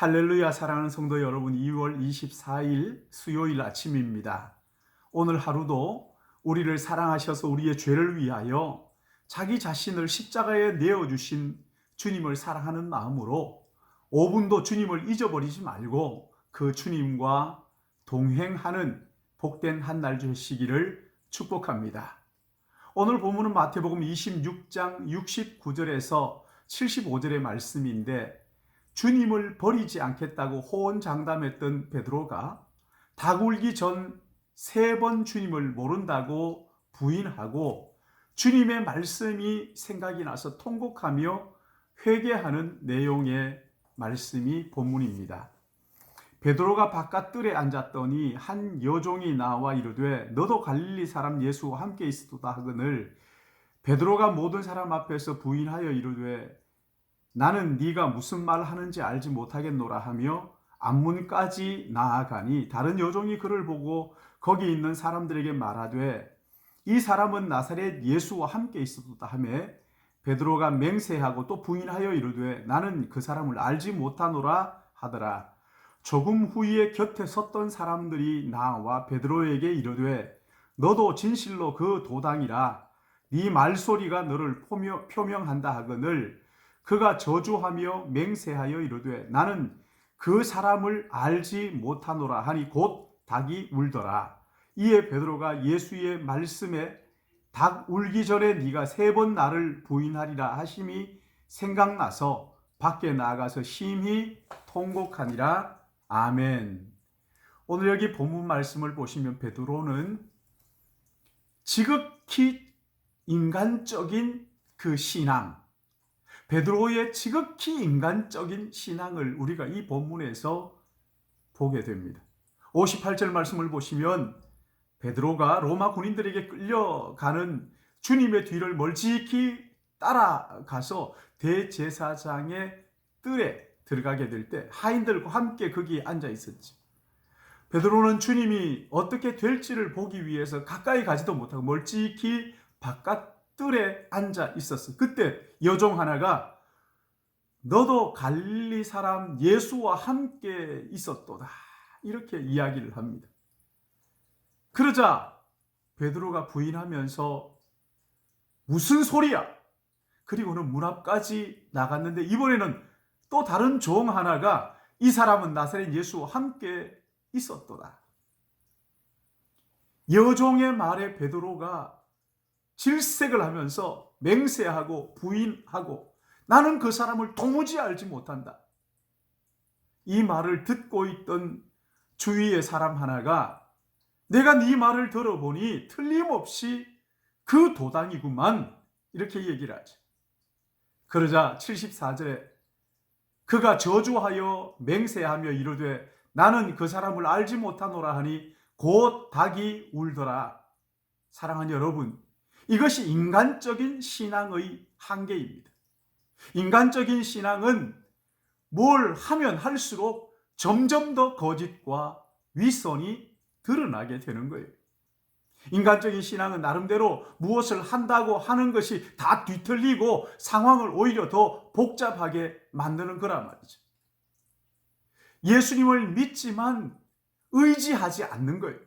할렐루야 사랑하는 성도 여러분 2월 24일 수요일 아침입니다. 오늘 하루도 우리를 사랑하셔서 우리의 죄를 위하여 자기 자신을 십자가에 내어주신 주님을 사랑하는 마음으로 5분도 주님을 잊어버리지 말고 그 주님과 동행하는 복된 한 날 되시기를 축복합니다. 오늘 본문은 마태복음 26장 69절에서 75절의 말씀인데 주님을 버리지 않겠다고 호언장담했던 베드로가 닭 울기 전 세 번 주님을 모른다고 부인하고 주님의 말씀이 생각이 나서 통곡하며 회개하는 내용의 말씀이 본문입니다. 베드로가 바깥 뜰에 앉았더니 한 여종이 나와 이르되 너도 갈릴리 사람 예수와 함께 있었다 하거늘 베드로가 모든 사람 앞에서 부인하여 이르되 나는 네가 무슨 말 하는지 알지 못하겠노라 하며 앞문까지 나아가니 다른 여종이 그를 보고 거기 있는 사람들에게 말하되 이 사람은 나사렛 예수와 함께 있었다 하매 베드로가 맹세하고 또 부인하여 이르되 나는 그 사람을 알지 못하노라 하더라. 조금 후에 곁에 섰던 사람들이 나와 베드로에게 이르되 너도 진실로 그 도당이라. 네 말소리가 너를 표명, 표명한다 하거늘 그가 저주하며 맹세하여 이르되 나는 그 사람을 알지 못하노라 하니 곧 닭이 울더라. 이에 베드로가 예수의 말씀에 닭 울기 전에 네가 세 번 나를 부인하리라 하심이 생각나서 밖에 나가서 심히 통곡하니라. 아멘. 오늘 여기 본문 말씀을 보시면 베드로는 지극히 인간적인 그 신앙, 베드로의 지극히 인간적인 신앙을 우리가 이 본문에서 보게 됩니다. 58절 말씀을 보시면 베드로가 로마 군인들에게 끌려가는 주님의 뒤를 멀찍이 따라가서 대제사장의 뜰에 들어가게 될 때 하인들과 함께 거기에 앉아 있었지. 베드로는 주님이 어떻게 될지를 보기 위해서 가까이 가지도 못하고 멀찍이 바깥 뜰에 앉아 있었어. 그때 여종 하나가 너도 갈릴리 사람 예수와 함께 있었도다. 이렇게 이야기를 합니다. 그러자 베드로가 부인하면서 무슨 소리야? 그리고는 문 앞까지 나갔는데 이번에는 또 다른 종 하나가 이 사람은 나사렛 예수와 함께 있었도다. 여종의 말에 베드로가 질색을 하면서 맹세하고 부인하고 나는 그 사람을 도무지 알지 못한다. 이 말을 듣고 있던 주위의 사람 하나가 내가 네 말을 들어보니 틀림없이 그 도당이구만 이렇게 얘기를 하지. 그러자 74절에 그가 저주하여 맹세하며 이르되 나는 그 사람을 알지 못하노라 하니 곧 닭이 울더라. 사랑하는 여러분, 이것이 인간적인 신앙의 한계입니다. 인간적인 신앙은 뭘 하면 할수록 점점 더 거짓과 윗선이 드러나게 되는 거예요. 인간적인 신앙은 나름대로 무엇을 한다고 하는 것이 다 뒤틀리고 상황을 오히려 더 복잡하게 만드는 거란 말이죠. 예수님을 믿지만 의지하지 않는 거예요.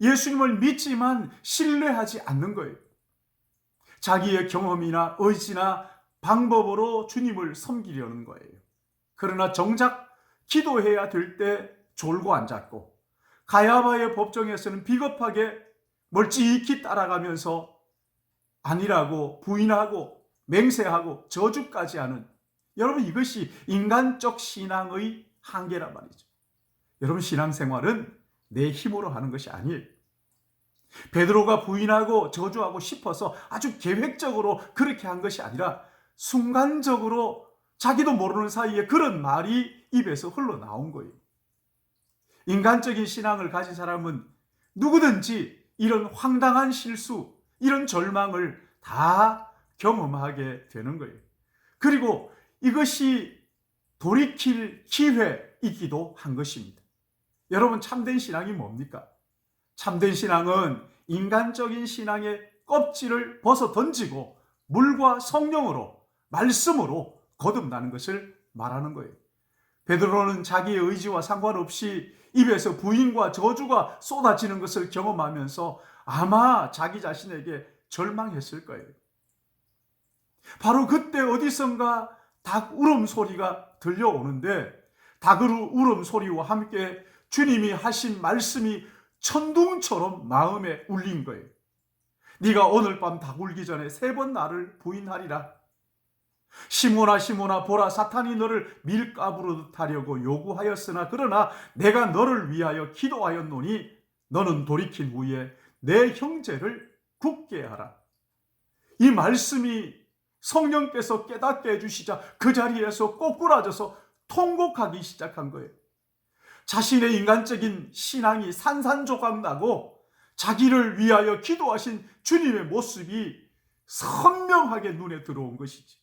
예수님을 믿지만 신뢰하지 않는 거예요. 자기의 경험이나 의지나 방법으로 주님을 섬기려는 거예요. 그러나 정작 기도해야 될 때 졸고 앉았고 가야바의 법정에서는 비겁하게 멀찍이 따라가면서 아니라고 부인하고 맹세하고 저주까지 하는 여러분 이것이 인간적 신앙의 한계란 말이죠. 여러분 신앙생활은 내 힘으로 하는 것이 아니에요. 베드로가 부인하고 저주하고 싶어서 아주 계획적으로 그렇게 한 것이 아니라 순간적으로 자기도 모르는 사이에 그런 말이 입에서 흘러나온 거예요. 인간적인 신앙을 가진 사람은 누구든지 이런 황당한 실수, 이런 절망을 다 경험하게 되는 거예요. 그리고 이것이 돌이킬 기회이기도 한 것입니다. 여러분, 참된 신앙이 뭡니까? 참된 신앙은 인간적인 신앙의 껍질을 벗어 던지고 물과 성령으로 말씀으로 거듭나는 것을 말하는 거예요. 베드로는 자기의 의지와 상관없이 입에서 부인과 저주가 쏟아지는 것을 경험하면서 아마 자기 자신에게 절망했을 거예요. 바로 그때 어디선가 닭 울음 소리가 들려오는데 닭을 울음 소리와 함께 주님이 하신 말씀이 천둥처럼 마음에 울린 거예요. 네가 오늘 밤닭 울기 전에 세 번 나를 부인하리라. 시모나 시모나 보라 사탄이 너를 밀가부로 하려고 요구하였으나 그러나 내가 너를 위하여 기도하였노니 너는 돌이킨 후에 내 형제를 굳게 하라. 이 말씀이 성령께서 깨닫게 해주시자 그 자리에서 꼬꾸라져서 통곡하기 시작한 거예요. 자신의 인간적인 신앙이 산산조각 나고 자기를 위하여 기도하신 주님의 모습이 선명하게 눈에 들어온 것이지.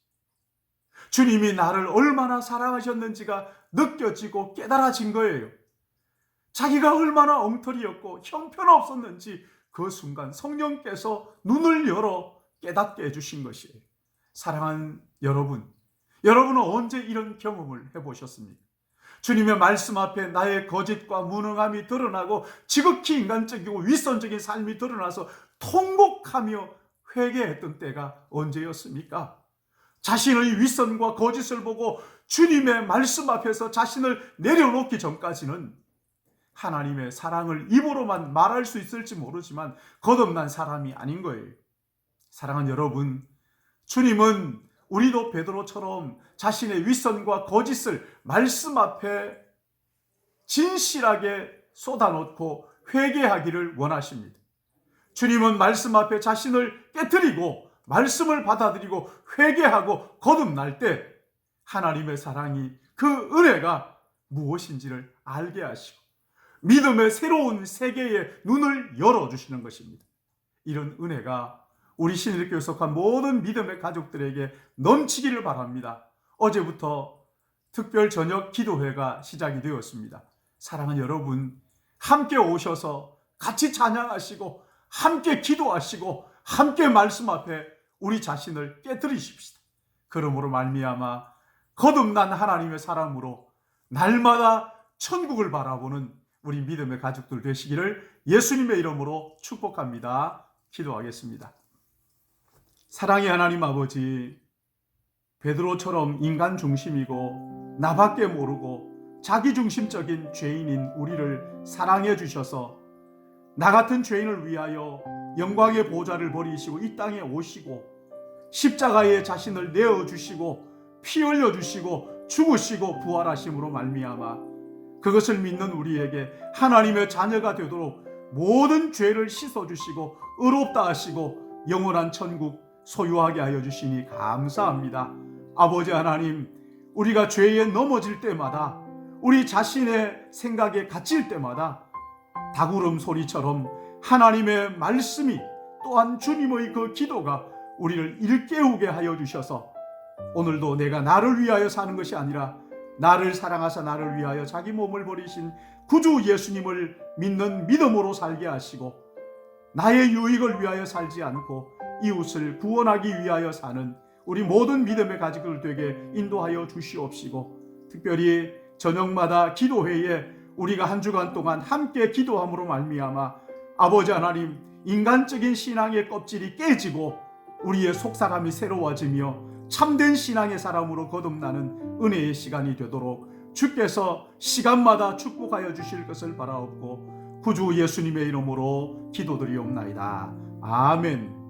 주님이 나를 얼마나 사랑하셨는지가 느껴지고 깨달아진 거예요. 자기가 얼마나 엉터리였고 형편없었는지 그 순간 성령께서 눈을 열어 깨닫게 해주신 것이에요. 사랑하는 여러분, 여러분은 언제 이런 경험을 해보셨습니까? 주님의 말씀 앞에 나의 거짓과 무능함이 드러나고 지극히 인간적이고 윗선적인 삶이 드러나서 통곡하며 회개했던 때가 언제였습니까? 자신의 윗선과 거짓을 보고 주님의 말씀 앞에서 자신을 내려놓기 전까지는 하나님의 사랑을 입으로만 말할 수 있을지 모르지만 거듭난 사람이 아닌 거예요. 사랑하는 여러분, 주님은 우리도 베드로처럼 자신의 윗선과 거짓을 말씀 앞에 진실하게 쏟아놓고 회개하기를 원하십니다. 주님은 말씀 앞에 자신을 깨뜨리고 말씀을 받아들이고 회개하고 거듭날 때 하나님의 사랑이 그 은혜가 무엇인지를 알게 하시고 믿음의 새로운 세계의 눈을 열어주시는 것입니다. 이런 은혜가 우리 신일교회 속한 모든 믿음의 가족들에게 넘치기를 바랍니다. 어제부터 특별 저녁 기도회가 시작이 되었습니다. 사랑하는 여러분, 함께 오셔서 같이 찬양하시고 함께 기도하시고 함께 말씀 앞에 우리 자신을 깨뜨리십시다. 그러므로 말미암아 거듭난 하나님의 사랑으로 날마다 천국을 바라보는 우리 믿음의 가족들 되시기를 예수님의 이름으로 축복합니다. 기도하겠습니다. 사랑의 하나님 아버지, 베드로처럼 인간 중심이고 나밖에 모르고 자기 중심적인 죄인인 우리를 사랑해 주셔서 나 같은 죄인을 위하여 영광의 보좌를 버리시고 이 땅에 오시고 십자가에 자신을 내어 주시고 피 흘려 주시고 죽으시고 부활하심으로 말미암아 그것을 믿는 우리에게 하나님의 자녀가 되도록 모든 죄를 씻어 주시고 의롭다 하시고 영원한 천국 소유하게 하여 주시니 감사합니다. 아버지 하나님, 우리가 죄에 넘어질 때마다 우리 자신의 생각에 갇힐 때마다 다구름 소리처럼 하나님의 말씀이 또한 주님의 그 기도가 우리를 일깨우게 하여 주셔서 오늘도 내가 나를 위하여 사는 것이 아니라 나를 사랑하사 나를 위하여 자기 몸을 버리신 구주 예수님을 믿는 믿음으로 살게 하시고 나의 유익을 위하여 살지 않고 이웃을 구원하기 위하여 사는 우리 모든 믿음의 가족들 되게 인도하여 주시옵시고 특별히 저녁마다 기도회에 우리가 한 주간 동안 함께 기도함으로 말미암아 아버지 하나님 인간적인 신앙의 껍질이 깨지고 우리의 속사람이 새로워지며 참된 신앙의 사람으로 거듭나는 은혜의 시간이 되도록 주께서 시간마다 축복하여 주실 것을 바라옵고 구주 예수님의 이름으로 기도드리옵나이다. 아멘.